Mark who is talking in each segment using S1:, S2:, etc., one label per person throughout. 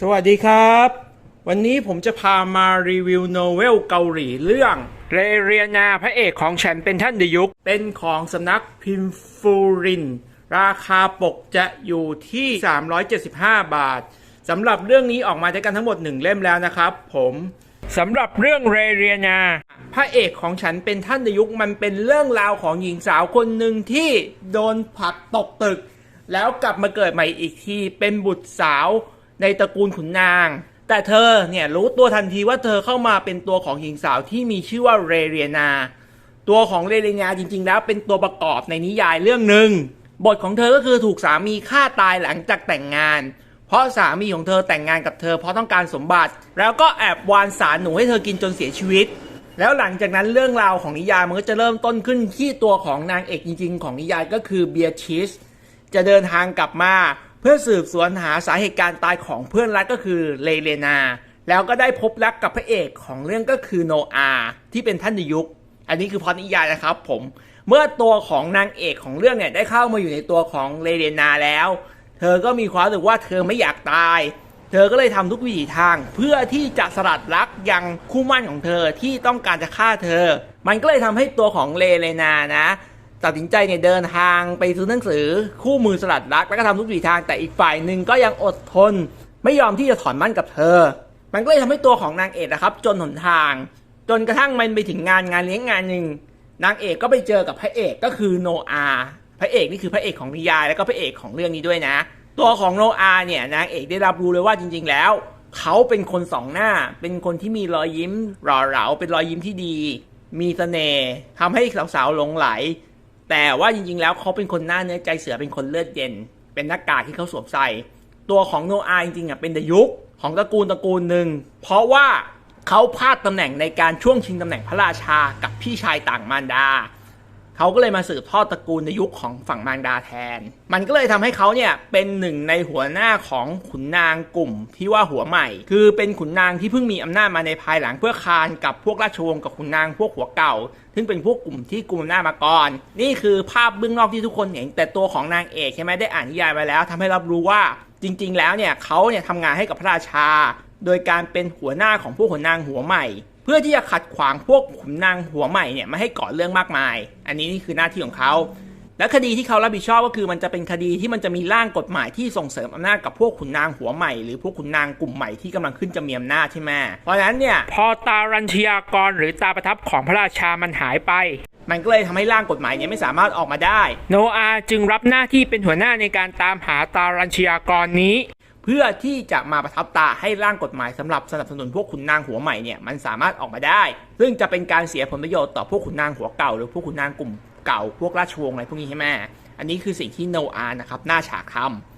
S1: สวัสดีครับ วันนี้ผมจะพามารีวิวโนเวลเกาหลีเรื่องเรเรียนาพระเอกของฉันเป็นท่านเดยุคเป็นของสำนักพิมพ์ฟูริน ราคาปกจะอยู่ที่ 375 บาทสำหรับเรื่องนี้ออกมาด้วยกันทั้งหมดหนึ่งเล่มแล้วนะครับผมสำหรับเรื่องเรเรียนา พระเอกของฉันเป็นท่านเดยุคมันเป็นเรื่องราวของหญิงสาวคนหนึ่งที่โดนผลักตกตึก แล้วกลับมาเกิดใหม่อีกทีเป็นบุตรสาว ในตระกูลขุนนาง แต่เธอเนี่ยรู้ตัวทันทีว่าเธอเข้ามาเป็นตัวของหญิงสาวที่มีชื่อว่าเรเรียนา ตัวของเรเรียนาจริง ๆ แล้วเป็นตัวประกอบในนิยายเรื่องหนึ่งบทของเธอก็คือถูกสามีฆ่าตายหลังจากแต่งงาน เพราะสามีของเธอแต่งงานกับเธอเพราะต้องการสมบัติ แล้วก็แอบวานสารหนูให้เธอกินจนเสียชีวิต แล้วหลังจากนั้นเรื่องราวของนิยายมันก็จะเริ่มต้นขึ้นที่ตัวของนางเอกจริง ๆ ของนิยายก็คือเบียร์ชิสจะเดินทางกลับมา เพื่อสืบสวนหาสาเหตุการตายของเพื่อนรักก็คือเลเลนา แล้วก็ได้พบรักกับพระเอกของเรื่องก็คือโนอาที่เป็นท่านยุค อันนี้คือพอตนิยายนะครับผม เมื่อตัวของนางเอกของเรื่องเนี่ยได้เข้ามาอยู่ในตัวของเลเลนาแล้ว เธอก็มีความรู้สึกว่าเธอไม่อยากตาย เธอก็เลยทำทุกวิถีทาง เพื่อที่จะสลัดรักยังคู่มั่นของเธอที่ต้องการจะฆ่าเธอ มันก็เลยทำให้ตัวของเลเลนานะ ตัดสินใจเนี่ยเดินทางไปซื้อหนังสือคู่มือสลัดรัก แล้วก็ทำทุกวิถีทางแต่อีกฝ่ายหนึ่งก็ยังอดทน ไม่ยอมที่จะถอนมั่นกับเธอ มันก็เลยทำให้ตัวของนางเอกนะครับ จนหนทาง จนกระทั่งมันไปถึงงานงานเลี้ยงงานหนึ่งนางเอกก็ไปเจอกับพระเอกก็คือโนอาพระเอกนี่คือพระเอกของนิยายแล้วก็พระเอกของเรื่องนี้ด้วยนะ ตัวของโนอาเนี่ยนางเอกได้รับรู้เลยว่าจริง ๆ แล้ว เขาเป็นคนสองหน้า เป็นคนที่มีรอยยิ้มหล่อเหลาเป็นรอยยิ้มที่ดี มีเสน่ห์ทำให้สาวๆหลงไหล แต่ว่าจริงๆ แล้วเขาเป็นคนหน้าเนื้อใจเสือเป็นคนเลือดเย็น เป็นหน้ากากที่เขาสวมใส่ ตัวของโนอาจริงๆอะเป็นเดยุคของตระกูลตระกูลหนึ่ง เพราะว่าเขาพลาดตำแหน่งในการช่วงชิงตำแหน่งพระราชากับพี่ชายต่างมารดา เขาก็เลยมาสืบทอดตระกูลในยุคของฝั่งมารดาแทน มันก็เลยทำให้เขาเนี่ยเป็นหนึ่งในหัวหน้าของขุนนางกลุ่มที่ว่าหัวใหม่ คือเป็นขุนนางที่เพิ่งมีอำนาจมาในภายหลังเพื่อคานกับพวกราชวงศ์กับขุนนางพวกหัวเก่า ซึ่งเป็นพวกกลุ่มที่กลุ่มอำนาจมาก่อน นี่คือภาพเบื้องนอกที่ทุกคนเห็นแต่ตัวของนางเอกใช่ไหมได้อ่านนิยายมาแล้วทำให้รับรู้ว่าจริง ๆ แล้วเนี่ยเขาเนี่ยทำงานให้กับพระราชา โดยการเป็นหัวหน้าของพวกขุนนางหัวใหม่ เพื่อที่จะขัดขวางพวกขุนนางหัวใหม่เนี่ยไม่ให้ก่อเรื่องมากมาย อันนี้นี่คือหน้าที่ของเขา และคดีที่เขารับผิดชอบก็คือมันจะเป็นคดีที่มันจะมีร่างกฎหมายที่ส่งเสริมอำนาจกับพวกขุนนางหัวใหม่ หรือพวกขุนนางกลุ่มใหม่ที่กำลังขึ้นจะมีอำนาจใช่ไหมเพราะนั้นเนี่ยพอตารัญชยากรหรือตาประทับของพระราชามันหายไปมันก็เลยทำให้ร่างกฎหมายเนี้ไม่สามารถออกมาได้ โนอาจึงรับหน้าที่เป็นหัวหน้าในการตามหาตารัญชยากรนี้ เพื่อที่จะมาประทับตาให้ร่างกฎหมายสำหรับสนับสนุนพวกขุนนางหัวใหม่เนี่ยมันสามารถออกมาได้ ซึ่งจะเป็นการเสียผลประโยชน์ต่อพวกขุนนางหัวเก่า หรือพวกขุนนางกลุ่มเก่าพวกราชวงศ์อะไรพวกนี้ใช่ไหมอันนี้คือสิ่งที่โนอานะครับหน้าฉากท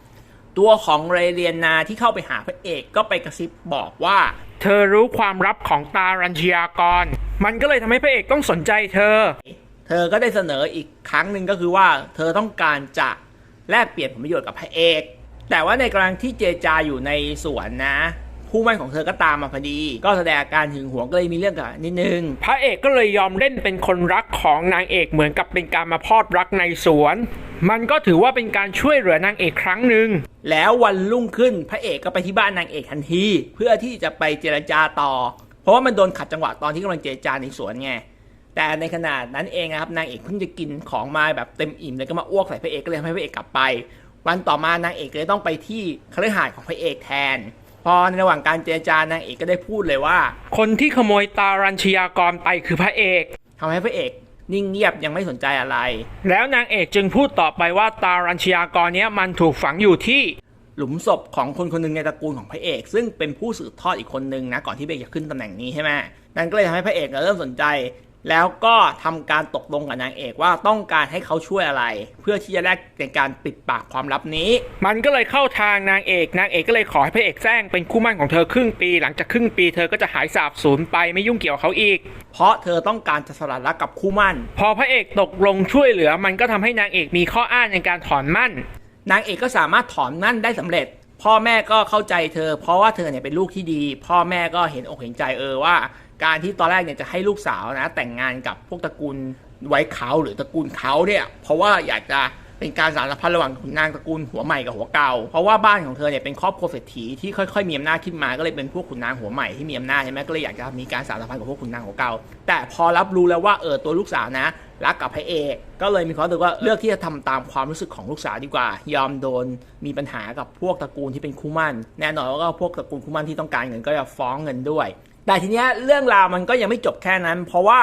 S1: ำตัวของเรเรียนนาที่เข้าไปหาพระเอกก็ไปกระซิบบอกว่า เธอรู้ความลับของตารัญชยากร มันก็เลยทำให้พระเอกต้องสนใจเธอ เธอก็ได้เสนออีกครั้งหนึ่งก็คือว่า เธอต้องการจะแลกเปลี่ยนผลประโยชน์กับพระเอก แต่ว่าในกรณีที่เจจาอยู่ในสวนนะคู่หมั่นของเธอก็ตามมาพอดี ก็แสดงอาการหึงหวงก็เลยมีเรื่องกับนิดนึง พระเอกก็เลยยอมเล่นเป็นคนรักของนางเอกเหมือนกับเป็นการมาพอดรักในสวน มันก็ถือว่าเป็นการช่วยเหลือนางเอกครั้งหนึ่ง แล้ววันรุ่งขึ้นพระเอกก็ไปที่บ้านนางเอกทันที เพื่อที่จะไปเจรจาต่อ เพราะว่ามันโดนขัดจังหวะตอนที่กำลังเจรจาในสวนไง แต่ในขณะนั้นเองนะครับนางเอกเพิ่งจะกินของมาแบบเต็มอิ่มเลยก็มาอ้วกใส่พระเอกก็เลยทำให้พระเอกกลับไป วันต่อมานางเอกเลยต้องไปที่คฤหาสน์ของพระเอกแทน พอในระหว่างการเจรจานางเอกก็ได้พูดเลยว่า คนที่ขโมยตารัญชยากรไปคือพระเอกทำให้พระเอกนิ่งเงียบยังไม่สนใจอะไร แล้วนางเอกจึงพูดต่อไปว่าตารัญชยากรเนี้ยมันถูกฝังอยู่ที่หลุมศพของคนคนหนึ่งในตระกูลของพระเอก ซึ่งเป็นผู้สืบทอดอีกคนหนึ่งนะก่อนที่พระเอกจะขึ้นตำแหน่งนี้ใช่ไหมนั่นก็เลยทำให้พระเอกเริ่มสนใจ แล้วก็ทำการตกลงกับนางเอกว่าต้องการให้เขาช่วยอะไร เพื่อที่จะแลกในการปิดปากความลับนี้ มันก็เลยเข้าทางนางเอกนางเอกก็เลยขอให้พระเอกแซงเป็นคู่หมั่นของเธอครึ่งปี หลังจากครึ่งปีเธอก็จะหายสาบสูญไปไม่ยุ่งเกี่ยวกับเขาอีก เพราะเธอต้องการจะสลัดรักกับคู่หมั่น พอพระเอกตกลงช่วยเหลือ มันก็ทำให้นางเอกมีข้ออ้างในการถอนมั่น นางเอกก็สามารถถอนมั่นได้สำเร็จ พ่อแม่ก็เข้าใจเธอ เพราะว่าเธอเนี่ยเป็นลูกที่ดี พ่อแม่ก็เห็นอกเห็นใจเออว่า การที่ตอนแรกเนี่ยจะให้ลูกสาวนะแต่งงานกับพวกตระกูลไว้เขาหรือตระกูลเขาเนี่ยเพราะว่าอยากจะเป็นการสารสัมพันธ์ระหว่างขุนนางตระกูลหัวใหม่กับหัวเก่า เพราะว่าบ้านของเธอเนี่ยเป็นครอบครัวเศรษฐีที่ค่อยๆมีอำนาจขึ้นมาก็เลยเป็นพวกขุนนางหัวใหม่ที่มีอำนาจใช่ไหมก็เลยอยากจะมีการสารสัมพันธ์กับพวกขุนนางหัวเก่า แต่พอรับรู้แล้วว่าเออตัวลูกสาวนะรักกับพระเอกก็เลยมีความรู้สึกว่าเลือกที่จะทำตามความรู้สึกของลูกสาวดีกว่า ยอมโดนมีปัญหากับพวกตระกูลที่เป็นคู่มั่น แน่นอนว่าก็พวกตระกูลคู่มั่นที่ต้องการเงินก็จะฟ้องเงินด้วย แต่ทีเนี้ยเรื่องราวมันก็ยังไม่จบแค่นั้น เพราะว่า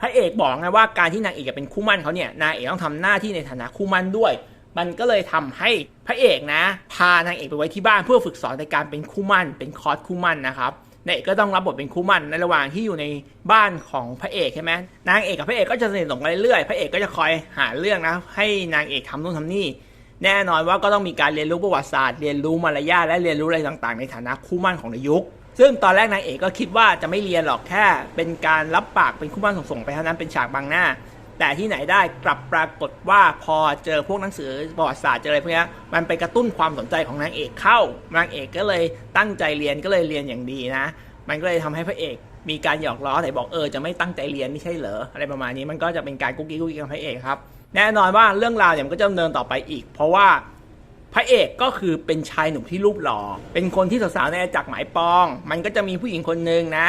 S1: พระเอกบอกไงว่าการที่นางเอกเป็นคู่มั่นเขาเนี่ยนางเอกต้องทำหน้าที่ในฐานะคู่มั่นด้วย มันก็เลยทำให้พระเอกนะ พานางเอกไปไว้ที่บ้านเพื่อฝึกสอนในการเป็นคู่มั่น เป็นคอร์สคู่มั่นนะครับนางเอกก็ต้องรับบทเป็นคู่มั่นในระหว่างที่อยู่ในบ้านของพระเอกใช่ไหมนางเอกกับพระเอกก็จะสนิทสนมกันเรื่อยๆพระเอกก็จะคอยหาเรื่องนะให้นางเอกทำนู่นทำนี่แน่นอนว่าก็ต้องมีการเรียนรู้ประวัติศาสตร์ เรียนรู้มารยาทและเรียนรู้อะไรต่างๆ ในฐานะคู่มั่นของในยุค ซึ่งตอนแรกนางเอกก็คิดว่าจะไม่เรียนหรอกแค่ เป็นการรับปากเป็นคู่หมั่นส่งๆไปเท่านั้นเป็นฉากบังหน้า แต่ที่ไหนได้กลับปรากฏว่าพอเจอพวกหนังสือประวัติศาสตร์เจออะไรพวกนี้มันไปกระตุ้นความสนใจของนางเอกเข้านางเอกก็เลยตั้งใจเรียนก็เลยเรียนอย่างดีนะ มันก็เลยทำให้พระเอกมีการหยอกล้อไหนบอกเออจะไม่ตั้งใจเรียนไม่ใช่เหรออะไรประมาณนี้มันก็จะเป็นการกุ๊กกิ๊กกุ๊กกิ๊กกับพระเอกครับแน่นอนว่าเรื่องราวเนี่ยมันก็จะดำเนินต่อไปอีก เพราะว่า พระเอกก็คือเป็นชายหนุ่มที่รูปหล่อ เป็นคนที่สาวๆในจักรหมายปอง มันก็จะมีผู้หญิงคนหนึ่งนะ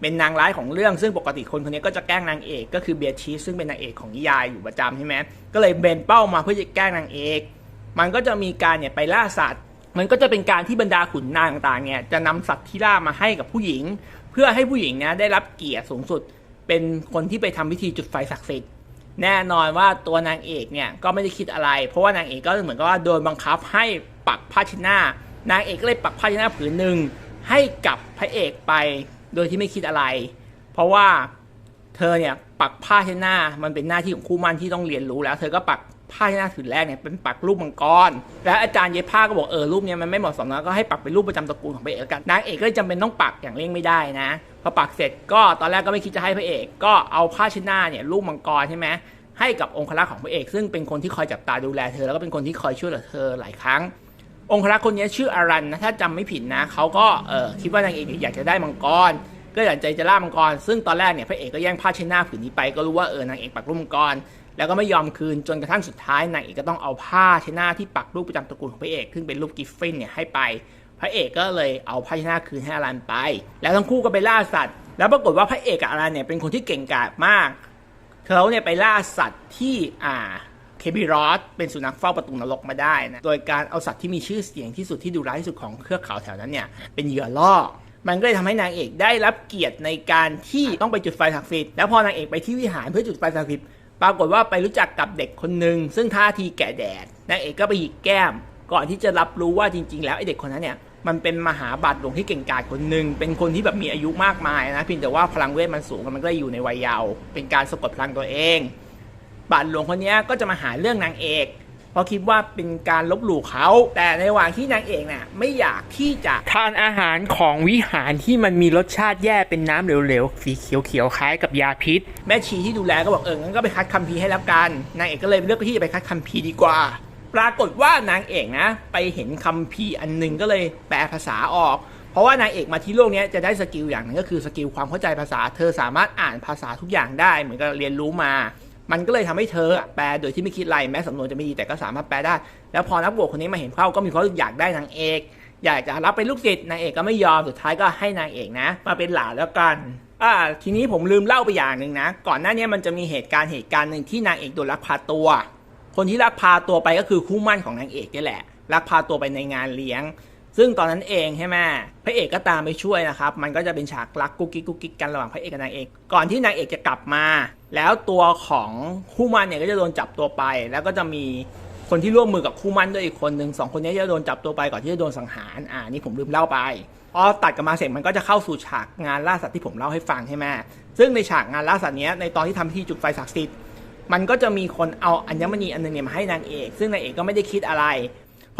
S1: เป็นนางร้ายของเรื่อง ซึ่งปกติคนคนนี้ก็จะแกล้งนางเอกก็คือเบียร์ชีสซึ่งเป็นนางเอกของนิยายอยู่ประจำใช่ไหมก็เลยเบนเป้ามาเพื่อจะแกล้งนางเอก มันก็จะมีการเนี่ยไปล่าสัตว์ มันก็จะเป็นการที่บรรดาขุนนางต่างๆเนี่ยจะนำสัตว์ที่ล่ามาให้กับผู้หญิง เพื่อให้ผู้หญิงเนี่ยได้รับเกียรติสูงสุด เป็นคนที่ไปทำพิธีจุดไฟศักดิ์สิทธิ์ แน่นอนว่าตัวนางเอกเนี่ยก็ไม่ได้คิดอะไร เพราะว่านางเอกก็เหมือนกับว่าโดนบังคับให้ปักผ้าชิ้นหน้านางเอกก็เลยปักผ้าชิ้นหน้าผืนหนึ่งให้กับพระเอกไป โดยที่ไม่คิดอะไร เพราะว่าเธอเนี่ยปักผ้าชิ้นหน้ามันเป็นหน้าที่ของคู่มั่นที่ต้องเรียนรู้แล้ว เธอก็ปัก ผ้าเชิ้นหน้าผืนแรกเนี่ยเป็นปักรูปมังกร และอาจารย์เย็บผ้าก็บอกเออรูปเนี้ยมันไม่เหมาะสมนะก็ให้ปักเป็นรูปประจำตระกูลของพระเอกกันนางเอกก็เลยจำเป็นต้องปักอย่างเร่งไม่ได้นะพอปักเสร็จก็ตอนแรกก็ไม่คิดจะให้พระเอก ก็เอาผ้าชิ้นหน้าเนี่ยรูปมังกรใช่ไหมให้กับองครักษ์ของพระเอก ซึ่งเป็นคนที่คอยจับตาดูแลเธอแล้วก็เป็นคนที่คอยช่วยเหลือเธอหลายครั้ง องครักษ์คนนี้ชื่ออารันนะถ้าจำไม่ผิดนะเขาก็เออคิดว่านางเอกอยากจะได้มังกรก็อยากใจจะล่ามังกร ซึ่งตอนแรกเนี่ยพระเอกก็แย่งผ้าเช็ดหน้าผืนนี้ไปก็รู้ว่าเออนางเอกปักรูปมังกร แล้วก็ไม่ยอมคืนจนกระทั่งสุดท้ายนางเอกก็ต้องเอาผ้าเชน้าที่ปักรูปประจำตระกูลของพระเอกซึ่งเป็นรูปกิฟฟินเนี่ยให้ไป พระเอกก็เลยเอาผ้าเชน้าคืนให้อารันไป แล้วทั้งคู่ก็ไปล่าสัตว์ แล้วปรากฏว่าพระเอกกับอารันเนี่ยเป็นคนที่เก่งกาจมากเขาเนี่ยไปล่าสัตว์ที่อ่าเคบิรอสเป็นสุนัขเฝ้าประตูนรกมาได้นะโดยการเอาสัตว์ที่มีชื่อเสียงที่สุดที่ดูร้ายที่สุดของเครือเขาแถวนั้นเนี่ยเป็นเหยื่อล่อมันก็เลยทำให้นางเอกได้รับเกียรติในการที่ต้องไปจุดไฟศักดิ์สิทธิ์แล้วพอนางเอกไปที่วิหารเพื่อจุดไฟศักดิ์สิทธิ์ ปรากฏว่าไปรู้จักกับเด็กคนหนึ่งซึ่งท่าทีแก่แดดนางเอกก็ไปหยิกแก้ม ก่อนที่จะรับรู้ว่าจริง ๆ แล้วไอเด็กคนนั้นเนี่ยมันเป็นมหาบาทหลวงที่เก่งกาจคนหนึ่งเป็นคนที่แบบมีอายุมากมายนะเพียงแต่ว่าพลังเวทมันสูงมันก็อยู่ในวัยเยาว์เป็นการสะกดพลังตัวเองบาทหลวงคนนี้ก็จะมาหาเรื่องนางเอก ราะคิดว่าเป็นการลบหลู่เขา แต่ในว่างที่นางเอกน่ะไม่อยากที่จะทานอาหารของวิหารที่มันมีรสชาติแย่เป็นน้ำเหลวๆสีเขียวๆคล้ายกับยาพิษ แม่ชีที่ดูแลก็บอกเอองั้นก็ไปคัดคัมภีร์ให้แล้วกันนางเอกก็เลยเลือกที่จะไปคัดคัมภีร์ดีกว่าปรากฏว่านางเอกนะ ไปเห็นคัมภีร์อันหนึงก็เลยแปลภาษาออก เพราะว่านางเอกมาที่โลกนี้จะได้สกิลอย่างหนึงก็คือสกิลความเข้าใจภาษา เธอสามารถอ่านภาษาทุกอย่างได้เหมือนกับเรียนรู้มา มันก็เลยทำให้เธอแปลโดยที่ไม่คิดไรแม้สำนวนจะไม่ดีแต่ก็สามารถแปลได้ แล้วพอนักบวชคนนี้มาเห็นเข้าก็มีความรู้สึกอยากได้นางเอก อยากจะรับเป็นลูกศิษย์นางเอกก็ไม่ยอมสุดท้ายก็ให้นางเอกนะ มาเป็นหลานแล้วกันอ่าทีนี้ผมลืมเล่าไปอย่างหนึ่งนะ ก่อนหน้านี้มันจะมีเหตุการณ์เหตุการณ์หนึ่งที่นางเอกโดนลักพาตัว คนที่ลักพาตัวไปก็คือคู่มั่นของนางเอกนี่แหละลักพาตัวไปในงานเลี้ยง ซึ่งตอนนั้นเองใช่ไหมพระเอกก็ตามไปช่วยนะครับ มันก็จะเป็นฉากรักกุ๊กกิ๊กกุ๊กกิ๊กกันระหว่างพระเอกกับนางเอก ก่อนที่นางเอกจะกลับมา แล้วตัวของคู่มันเนี่ยก็จะโดนจับตัวไป แล้วก็จะมีคนที่ร่วมมือกับคู่มันด้วยอีกคนหนึ่งสองคนนี้จะโดนจับตัวไปก่อนที่จะโดนสังหาร อ่านี่ผมลืมเล่าไปพอตัดกันมาเสร็จมันก็จะเข้าสู่ฉากงานล่าสัตว์ที่ผมเล่าให้ฟังใช่ไหมซึ่งในฉากงานล่าสัตว์เนี้ยในตอนที่ทำพิธีจุดไฟศักดิ์สิทธิ์มันก็จะมีคนเอาอัญมณีอันหนึงเนี่ยมาให้นางเอก ซึ่งนางเอกก็ไม่ได้คิดอะไร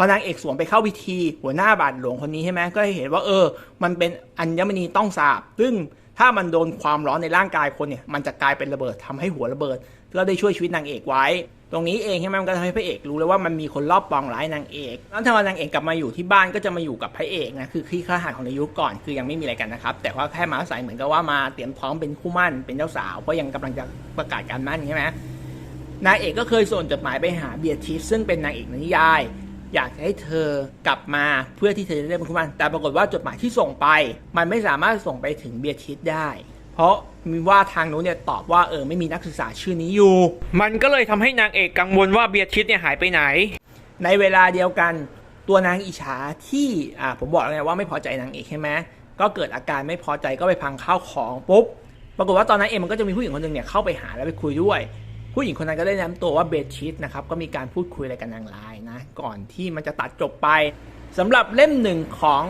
S1: พอนางเอกสวมไปเข้าพิธี หัวหน้าบาทหลวงคนนี้ใช่ไหมก็เห็นว่าเออ มันเป็นอัญมณีต้องสาบ ซึ่งถ้ามันโดนความร้อนในร่างกายคนเนี่ย มันจะกลายเป็นระเบิดทำให้หัวระเบิด ก็ได้ช่วยชีวิตนางเอกไว้ ตรงนี้เองใช่ไหมมันก็ทำให้พระเอกรู้เลยว่ามันมีคนรอบปองร้ายนางเอก แล้วถ้านางเอกกลับมาอยู่ที่บ้านก็จะมาอยู่กับพระเอกนะ คือขี้ข้าหาของในยุคก่อน คือยังไม่มีอะไรกันนะครับ แต่ว่าแค่มาอาศัยเหมือนกับว่ามาเตรียมพร้อมเป็นคู่มั่น เป็นเจ้าสาว เพราะยังกำลังจะประกาศการมั่นใช่ไหมนางเอกก็เคยส่งจดหมายไปหาเบียร์ทิสซึ่งเป็นนางเอกในนิยาย อยากจะให้เธอกลับมาเพื่อที่เธอจะได้เป็นคู่หมันแต่ปรากฏว่าจดหมายที่ส่งไป มันไม่สามารถส่งไปถึงเบียร์ทิสได้ เพราะมีว่าทางนู้นเนี่ยตอบว่าเออไม่มีนักศึกษาชื่อนี้อยู่ มันก็เลยทำให้นางเอกกังวลว่าเบียร์ทิสเนี่ยหายไปไหน ในเวลาเดียวกันตัวนางอิจฉาที่อ่าผมบอกแล้วไงว่าไม่พอใจนางเอกใช่ไหมก็เกิดอาการไม่พอใจก็ไปพังข้าวของปุ๊บปรากฏว่าตอนนั้นเองมันก็จะมีผู้หญิงคนหนึ่งเนี่ยเข้าไปหาแล้วไปคุยด้วย ผู้หญิงคนนั้นก็ได้แนะนำตัวว่าเบชิตนะครับก็มีการพูดคุยอะไรกันนางไลน์นะก่อนที่มันจะตัดจบไปสำหรับเล่มหนึ่งของ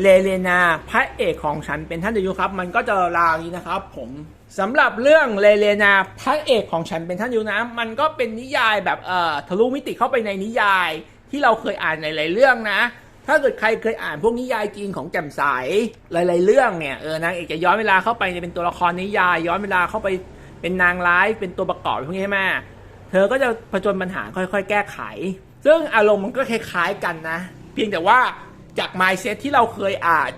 S1: เลเลนาพระเอกของฉันเป็นท่านดยุครับ มันก็จะราวนี้นะครับ ผมสำหรับเรื่องเลเลนาพระเอกของฉันเป็นท่านดยุนะ มันก็เป็นนิยายแบบเอ่อทะลุมิติเข้าไปในนิยายที่เราเคยอ่านในหลายๆเรื่องนะ ถ้าเกิดใครเคยอ่านพวกนิยายจีนของแจ่มใสหลาย ๆ เรื่องเนี่ยเออนางเอกจะย้อนเวลาเข้าไปเป็นตัวละครนิยาย ย้อนเวลาเข้าไป เป็นนางร้ายเป็นตัวประกอบพวกนี้ใช่ไหมเธอก็จะผจญปัญหาค่อยๆ แก้ไข ซึ่งอารมณ์มันก็คล้ายๆกันนะ เพียงแต่ว่าจากไมเซ็ตที่เราเคยอ่าน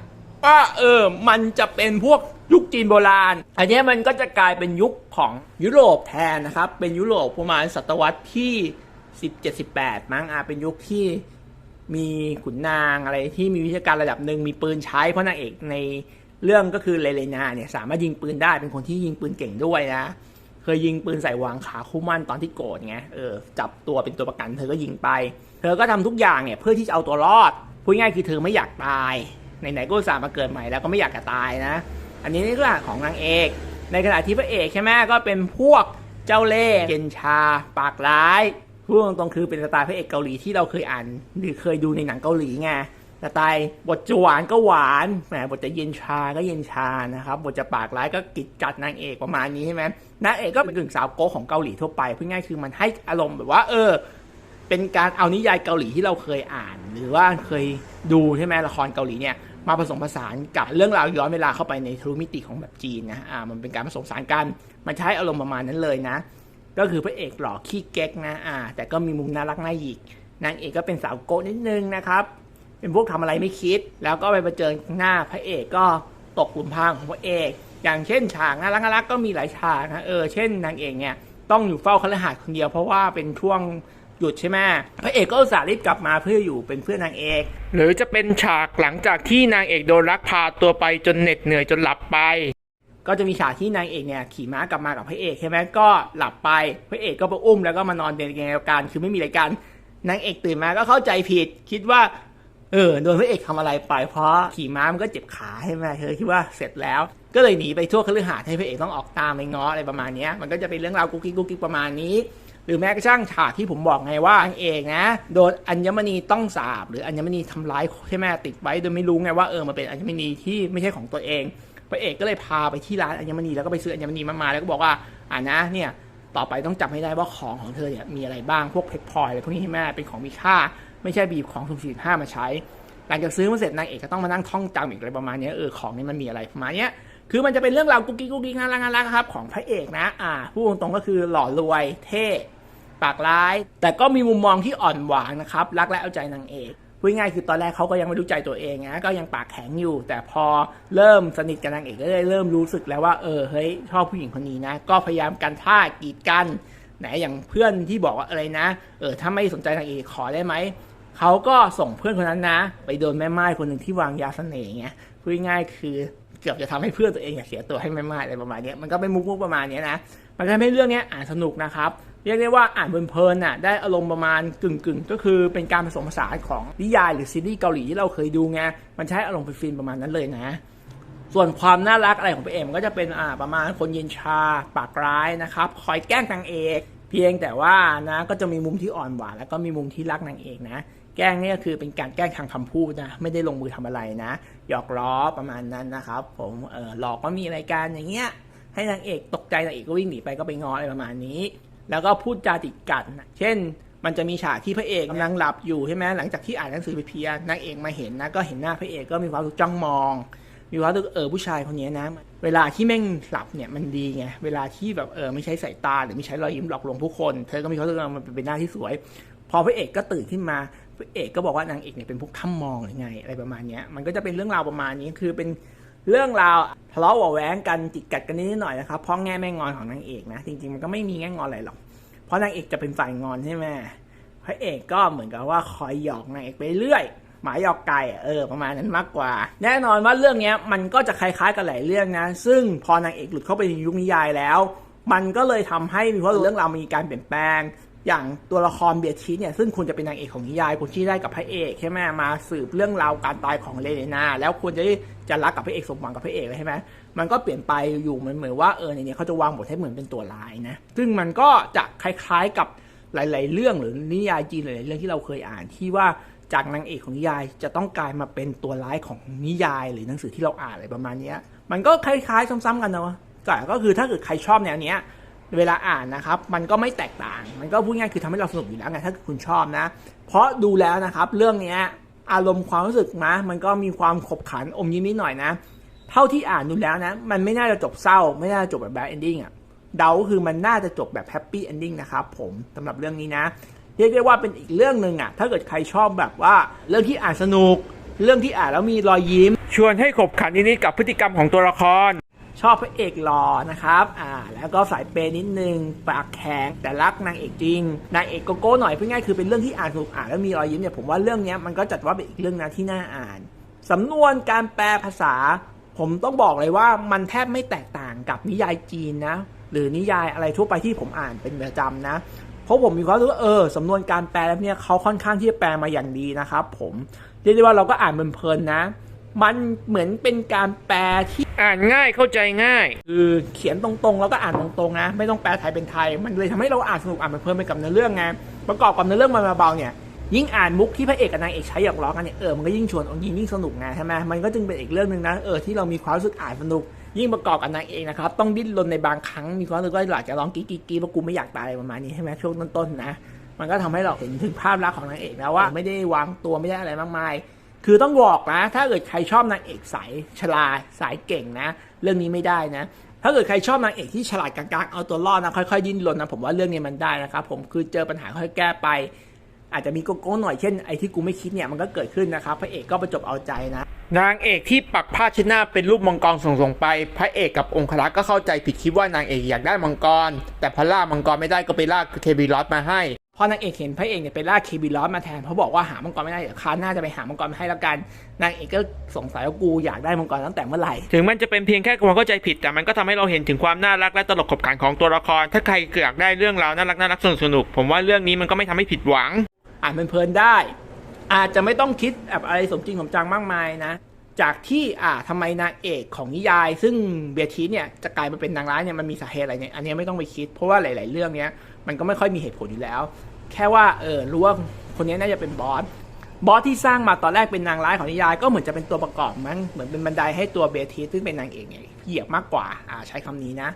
S1: ว่าเออมันจะเป็นพวกยุคจีนโบราณ อันนี้มันก็จะกลายเป็นยุคของยุโรปแทนนะครับ เป็นยุโรปประมาณศตวรรษที่ 17-18 มั้งอะเป็นยุคที่มีขุนนางอะไรที่มีวิชาการระดับหนึ่งมีปืนใช้เพราะนางเอกใน เรื่องก็คือเลเลนาเนี่ยสามารถยิงปืนได้เป็นคนที่ยิงปืนเก่งด้วยนะ เคยยิงปืนใส่วางขาคู่มั่นตอนที่โกรธไงเออจับตัวเป็นตัวประกัน เธอก็ยิงไป เธอก็ทำทุกอย่างเนี่ยเพื่อที่จะเอาตัวรอดพูดง่ายคือเธอไม่อยากตายไหนๆก็สามาเกิดใหม่แล้วก็ไม่อยากจะตายนะ อันนี้นี่ก็ของนางเอก ในขณะที่พระเอกใช่ไหมก็เป็นพวกเจ้าเล่ห์เกนชา ปากร้ายพูดตรงๆคือเป็นสไตล์พระเอกเกาหลีที่เราเคยอ่าน หรือเคยดูในหนังเกาหลีไง สไตล์บทจะหวานก็หวานแหมบทจะเย็นชาก็เย็นชานะครับบทจะปากร้ายก็กิดจัดนางเอกประมาณนี้ใช่ไหมนางเอกก็เป็นกึ่งสาวโก๊ของเกาหลีทั่วไปพูดง่ายคือมันให้อารมณ์แบบว่า เออ เป็นการเอานิยายเกาหลีที่เราเคยอ่าน หรือว่าเคยดูใช่ไหมละครเกาหลีเนี่ยมาผสมผสานกับเรื่องราวย้อนเวลาเข้าไปในทะลุมิติของแบบจีนนะอ่ามันเป็นการผสมผสานกันมันใช้อารมณ์ประมาณนั้นเลยนะ ก็คือพระเอกหล่อขี้เก๊กนะอ่าแต่ก็มีมุมน่ารักน่าหยิกนางเอกก็เป็นสาวโกะนิดนึงนะครับ เป็นพวกทำอะไรไม่คิด แล้วก็ไปประเจอหน้าพระเอกก็ตกหลุมพรางของพระเอก อย่างเช่นฉากน่ารักน่ารักก็มีหลายฉากนะเออเช่นนางเอกเนี่ยต้องอยู่เฝ้าคฤหาสน์คนเดียวเพราะว่าเป็นช่วงหยุดใช่ไหมพระเอกก็อุตส่าห์รีบกลับมาเพื่ออยู่เป็นเพื่อนนางเอก หรือจะเป็นฉากหลังจากที่นางเอกโดนลักพาตัวไปจนเหน็ดเหนื่อยจนหลับไป ก็จะมีฉากที่นางเอกเนี่ยขี่ม้ากลับมากับพระเอกใช่ไหมก็หลับไปพระเอกก็ไปอุ้มแล้วก็มานอนในเดียวกันคือไม่มีอะไรกันนางเอกตื่นมาก็เข้าใจผิด คิดว่า เออโดนพระเอกทำอะไรไปเพราะขี่ม้ามันก็เจ็บขาใช่ไหมเธอคิดว่าเสร็จแล้ว ก็เลยหนีไปทั่วคฤหาสน์ให้พระเอกต้องออกตามไปง้ออะไรประมาณนี้มันก็จะเป็นเรื่องราวกุ๊กกิ๊กกุ๊กกิ๊กประมาณนี้ หรือแม้กระทั่งฉากที่ผมบอกไงว่านางเอกนะโดนอัญมณีต้องสาบ หรืออัญมณีทำร้ายใช่ไหมติดไว้โดยไม่รู้ไงว่าเออมันเป็นอัญมณีที่ไม่ใช่ของตัวเอง พระเอกก็เลยพาไปที่ร้านอัญมณีแล้วก็ไปซื้ออัญมณีมามาแล้วก็บอกว่าอ่านะเนี่ยต่อไปต้องจำให้ได้ว่าของของเธอเนี่ยมีอะไรบ้างพวกเพชรพลอยอะไรพวกนี้ใช่ไหมเป็นของมีค่า ไม่ใช่บีบของสุ่มสี่ห้ามาใช้ หลังจากซื้อมาเสร็จนางเอกก็ต้องมานั่งท่องจำอีกอะไรประมาณนี้เออของนี้มันมีอะไรประมาณนี้คือมันจะเป็นเรื่องราวกุ๊กกิ๊กกุ๊กกิ๊กน่ารักน่ารักครับของพระเอกนะ อ่าพูดตรงๆก็คือหล่อรวยเท่ปากร้าย แต่ก็มีมุมมองที่อ่อนหวานนะครับรักและเอาใจนางเอกพูดง่ายคือตอนแรกเขาก็ยังไม่รู้ใจตัวเองนะก็ยังปากแข็งอยู่ แต่พอเริ่มสนิทกับนางเอกก็เลยเริ่มรู้สึกแล้วว่าเออเฮ้ยชอบผู้หญิงคนนี้นะ ก็พยายามกันท่ากีดกันไหนอย่างเพื่อนที่บอกว่าอะไรนะ เออถ้าไม่สนใจนางเอกขอได้ไหม เขาก็ส่งเพื่อนคนนั้นนะ ไปโดนแม่ไม้คนหนึ่งที่วางยาเสน่ห์ไงพูดง่ายคือเกือบจะทำให้เพื่อนตัวเองเสียตัวให้แม่ไม้อะไรประมาณนี้มันก็เป็นมุกๆประมาณนี้นะมันทำให้เรื่องนี้อ่านสนุกนะครับเรียกได้ว่าอ่านเพลินๆน่ะได้อารมณ์ประมาณกึ่งๆ ก็คือเป็นการผสมผสานของนิยายหรือซีรีส์เกาหลีที่เราเคยดูไงมันใช้อารมณ์ฟิล์มประมาณนั้นเลยนะ ส่วนความน่ารักอะไรของพระเอกมันก็จะเป็นอ่าประมาณคนเย็นชา ปากร้ายนะครับคอยแกล้งนางเอก เพียงแต่ว่านะก็จะมีมุมที่อ่อนหวานแล้วก็มีมุมที่รักนางเอกนะ แกล้งนี่ยคือเป็นการแกล้งทางคำพูดนะ ไม่ได้ลงมือทำอะไรนะ หยอกล้อประมาณนั้นนะครับ ผมเออหลอกว่ามีรายการอย่างเงี้ย ให้นางเอกตกใจนางเอกก็วิ่งหนีไปก็ไปงออะไรประมาณนี้ แล้วก็พูดจาติดกันนะเช่นมันจะมีฉากที่พระเอกกำลังหลับอยู่ใช่ไหมหลังจากที่อ่านหนังสือไปเพียนางเอกมาเห็นนะ ก็เห็นหน้าพระเอกก็มีความรู้จ้องมอง มีความรู้เออผู้ชายคนนี้นะ เวลาที่แม่งหลับเนี่ยมันดีไง เวลาที่แบบเออไม่ใช้สายตาหรือไม่ใช้รอยยิ้มหลอกลวงผู้คน เธอก็มีความรู้สึกมันเป็นหน้าที่สวย พอพระเอกก็ตื่นขึ้นมา เอกก็บอกว่านางเอกเนี่ยเป็นพวกถ้ำมองหรือไงอะไรประมาณเนี้ยมันก็จะเป็นเรื่องราวประมาณนี้คือเป็นเรื่องราวทะเลาะเบาะแว้งกันจิกกัดกันนิดหน่อยนะครับเพราะแง่แม่งอนของนางเอกนะ จริงๆมันก็ไม่มีแง่งอนอะไรหรอก เพราะนางเอกจะเป็นฝ่ายงอนใช่ไหมพระเอกก็เหมือนกับว่าคอยหยอกนางเอกไปเรื่อยหมายหยอกไก่เออประมาณนั้นมากกว่า แน่นอนว่าเรื่องเนี้ยมันก็จะคล้ายๆ กับหลายเรื่องนะ ซึ่งพอนางเอกหลุดเข้าไปในยุคนิยายแล้ว มันก็เลยทำให้มีเพราะเรื่องราวมีการเปลี่ยนแปลง อย่างตัวละครเบียชีเนี่ยซึ่งควรจะเป็นนางเอกของนิยายควรที่ได้กับพระเอกใช่ไหมมาสืบเรื่องราวการตายของเลเลนาแล้วควรจะจะรักกับพระเอกสมหวังกับพระเอกเลยใช่ไหมมันก็เปลี่ยนไปอยู่เหมือนเหมือนว่าเออในนี้เขาจะวางบทให้เหมือนเป็นตัวร้ายนะซึ่งมันก็จะคล้ายๆกับหลาย ๆ เรื่องหรือนิยายจีนหลายๆเรื่องที่เราเคยอ่านที่ว่าจากนางเอกของนิยายจะต้องกลายมาเป็นตัวร้ายของนิยายหรือหนังสือที่เราอ่านอะไรประมาณนี้มันก็คล้ายๆ ซ้ำๆกันนะแต่ก็คือถ้าเกิดใครชอบแนวเนี้ย เวลาอ่านนะครับ มันก็ไม่แตกต่าง มันก็พูดง่ายคือทำให้เราสนุกอยู่แล้วไงถ้าคุณชอบนะ เพราะดูแล้วนะครับ เรื่องเนี้ยอารมณ์ความรู้สึกนะมันก็มีความขบขันอมยิ้มนิดหน่อยนะ เท่าที่อ่านดูแล้วนะ มันไม่น่าจะจบเศร้า ไม่น่าจะจบแบบแบดเอนดิ้งอะเดาคือมันน่าจะจบแบบแฮปปี้เอนดิ้งนะครับผมสำหรับเรื่องนี้นะเรียกได้ว่าเป็นอีกเรื่องหนึ่งอะถ้าเกิดใครชอบแบบว่า เรื่องที่อ่านสนุก เรื่องที่อ่านแล้วมีรอยยิ้ม ชวนให้ขบขันนิดๆกับพฤติกรรมของตัวละคร ชอบพระเอกหล่อนะครับ อ่า แล้วก็สายเปย์นิดนึง ปากแข็งแต่รักนางเอกจริง นางเอกโกโก้หน่อยเพูดง่ายคือเป็นเรื่องที่อ่านสนุกอ่านแล้วมีรอยยิ้มเนี่ยผมว่าเรื่องนี้มันก็จัดว่าเป็นอีกเรื่องนะที่น่าอ่าน สำนวนการแปลภาษา ผมต้องบอกเลยว่ามันแทบไม่แตกต่างกับนิยายจีนนะ หรือนิยายอะไรทั่วไปที่ผมอ่านเป็นประจำนะเพราะผมมีความรู้ว่าเออสำนวนการแปลแล้วเนี่ยเขาค่อนข้างที่จะแปลมาอย่างดีนะครับผมเรียกได้ว่าเราก็อ่านเพลินๆนะ มันเหมือนเป็นการแปลที่
S2: อ่านง่ายเข้าใจง่าย
S1: คือเขียนตรงๆ แล้วก็อ่านตรงๆนะ ไม่ต้องแปลไทยเป็นไทย มันเลยทำให้เราอ่านสนุกอ่านเพลินไปกับเนื้อเรื่องไงประกอบกับเนื้อเรื่องมันเบาๆเนี่ยยิ่งอ่านมุกที่พระเอกกับนางเอกใช้หยอกล้อกันเนี่ยเออมันก็ยิ่งชวนยิ่งยิ่งสนุกไงใช่ไหมมันก็จึงเป็นอีกเรื่องหนึ่งนะเออที่เรามีความรู้สึกอ่านสนุก ยิ่งประกอบกับนางเอกนะครับต้องดิ้นรนในบางครั้งมีความรู้สึกว่าอยากจะร้องกิ๊กกิ๊กกิ๊กเพราะกูไม่อยากตายประมาณนี้ใช่ไหมช่วงต้นๆนะ มันก็ทำให้เราเห็นถึงภาพลักษณ์ของนางเอกแล้วว่า ไม่ได้วางตัวไม่ได้อะไรมากมาย คือต้องบอกนะ ถ้าเกิดใครชอบนางเอกสายฉลาดสายเก่งนะ เรื่องนี้ไม่ได้นะ ถ้าเกิดใครชอบนางเอกที่ฉลาดกลางๆเอาตัวรอดนะค่อยๆดิ้นรนนะผมว่าเรื่องนี้มันได้นะครับผมคือเจอปัญหาค่อยแก้ไป อาจจะมีโกโก้หน่อยเช่นไอ้ที่กูไม่คิดเนี่ยมันก็เกิดขึ้นนะครับพระเอกก็ประจบเอาใจนะ
S2: นางเอกที่ปักผ้าเชิดหน้าเป็นรูปมังกรส่งๆไป พระเอกกับองครักษ์ก็เข้าใจผิดคิดว่านางเอกอยากได้มังกร แต่พอล่ามังกรไม่ได้ก็ไปล่าเคบีลอสมาให้
S1: พอนางเอกเห็นพระเอกเนี่ยไปล่าเคบิลอสมาแทนเพราะบอกว่าหามังกรไม่ได้เดี๋ยวคราวหน้าจะไปหามังกรมาให้แล้วกันนางเอกก็สงสัยว่ากูอยากได้มังกรตั้งแต่เมื่อไหร่
S2: ถึงมันจะเป็นเพียงแค่ความเข้าใจผิดแต่มันก็ทำให้เราเห็นถึงความน่ารักและตลกขบขันของตัวละคร ถ้าใครอยากได้เรื่องราวน่ารักน่ารักสนุกสนุกๆผมว่าเรื่องนี้มันก็ไม่ทำให้ผิดหวัง
S1: อ่านเพลินๆได้ อาจจะไม่ต้องคิดแบบอะไรสมจริงสมจังมากมายนะ จากที่อ่าทำไมนางเอกของนิยาย ซึ่งเบียทีเนี่ยจะกลายมาเป็นนางร้ายเนี่ยมันมีสาเหตุอะไรเนี่ยอันนี้ไม่ต้องไปคิด เพราะว่าหลาย ๆ เรื่องเนี้ยมันก็ไม่ค่อยมีเหตุผลอยู่แล้ว แค่ว่าเออรู้ว่าคนนี้น่าจะเป็นบอสบอสที่สร้างมาตอนแรกเป็นนางร้ายของนิยายก็เหมือนจะเป็นตัวประกอบมั้งเหมือนเป็นบันไดให้ตัวเบียทีซึ่งเป็นนางเอกเนี่ยเหยียบมากกว่าอ่าใช้คำนี้นะ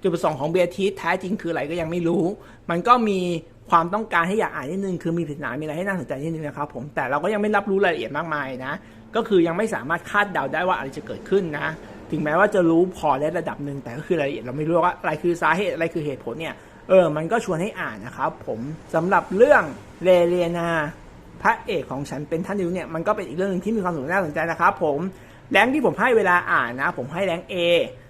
S1: จุดประสงค์ของเบียทีสแท้จริงคืออะไรก็ยังไม่รู้ มันก็มีความต้องการให้อยากอ่านนิดนึงคือมีปริศนามีอะไรให้น่าสนใจนิดนึงนะครับผมแต่เราก็ยังไม่รับรู้รายละเอียดมากมายนะก็คือยังไม่สามารถคาดเดาได้ว่าอะไรจะเกิดขึ้นนะ ถึงแม้ว่าจะรู้พอในระดับหนึ่งแต่ก็คือรายละเอียดเราไม่รู้ว่าอะไรคือสาเหตุอะไรคือเหตุผลเนี่ยเออมันก็ชวนให้อ่านนะครับ ผมสำหรับเรื่องเลเรียนาพระเอกของฉันเป็นท่านดิวเนี่ยมันก็เป็นอีกเรื่องหนึ่งที่มีความสนุกน่าสนใจนะครับ ผมแรงที่ผมให้เวลาอ่านนะ ผมให้แรง A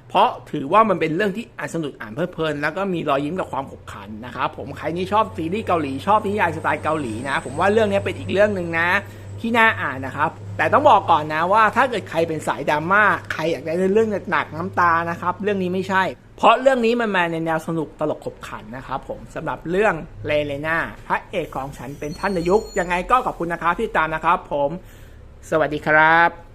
S1: เพราะถือว่ามันเป็นเรื่องที่อ่านสนุกอ่านเพลิดเพลิน แล้วก็มีรอยยิ้มกับความขบขันนะครับผมใครนี่ชอบซีรีส์เกาหลีชอบนิยายสไตล์เกาหลีนะ ผมว่าเรื่องนี้เป็นอีกเรื่องหนึ่งนะ ที่น่าอ่านนะครับ แต่ต้องบอกก่อนนะว่าถ้าเกิดใครเป็นสายดราม่าใครอยากได้เรื่องหนักน้ำตานะครับ เรื่องนี้ไม่ใช่ เพราะเรื่องนี้มันมาในแนวสนุกตลกขบขันนะครับผมสำหรับเรื่องเลเลนาพระเอกของฉันเป็นท่านนายกยังไงก็ขอบคุณนะครับที่ตามนะครับ ผม สวัสดีครับ